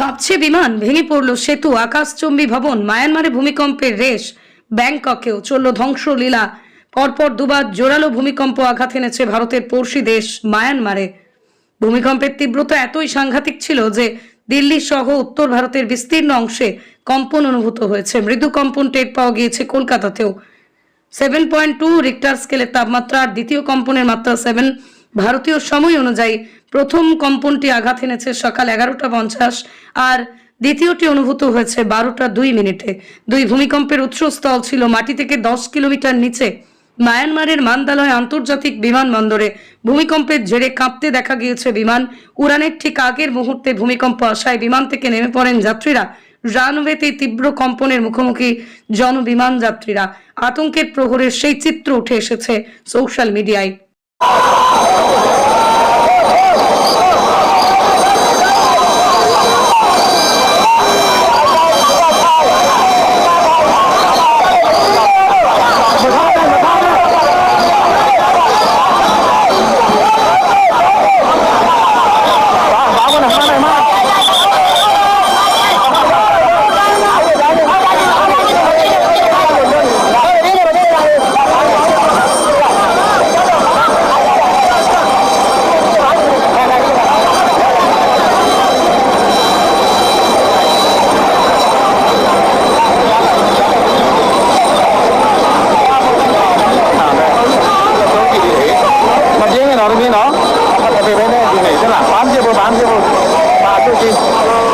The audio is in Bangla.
কাঁপছে বিমান, ভেঙে পড়ল সেতু, আকাশচম্বী ভবন, মায়ানমারে ভূমিকম্পের রেশ, ব্যাংককেও চলল ধ্বংসলীলা। পরপর দুবার জোরালো ভূমিকম্প আঘাত এনেছে ভারতের পড়শি দেশ মায়ানমারে। ভূমিকম্পের তীব্রতা এতই সাংঘাতিক ছিল যে দিল্লি সহ উত্তর ভারতের বিস্তীর্ণ অংশে কম্পন অনুভূত হয়েছে। মৃদু কম্পন টের পাওয়া গিয়েছে কলকাতাতেও। সেভেন পয়েন্ট টু রিক্টার স্কেলের তাপমাত্রা আর দ্বিতীয় কম্পনের মাত্রা সেভেন ভারতীয় সময় অনুযায়ী প্রথম কম্পনটি আঘাত এনেছে সকাল এগারোটা পঞ্চাশ আর দ্বিতীয়টি অনুভূত হয়েছে বারোটা দুই মিনিটে। দুই ভূমিকম্পের উৎসস্থল ছিল মাটি থেকে দশ কিলোমিটার নিচে। মায়ানমারের মান্দালয় আন্তর্জাতিক বিমানবন্দরে ভূমিকম্পের জেরে কাঁপতে দেখা গিয়েছে বিমান। উড়ানের ঠিক আগের মুহূর্তে ভূমিকম্প আসায় বিমান থেকে নেমে পড়েন যাত্রীরা। রানওয়েতে তীব্র কম্পনের মুখোমুখি জনবিমান যাত্রীরা। আতঙ্কের প্রহরের সেই চিত্র উঠে এসেছে সোশ্যাল মিডিয়ায়। Oh. 这边呢 này sẽ là tám chiếc.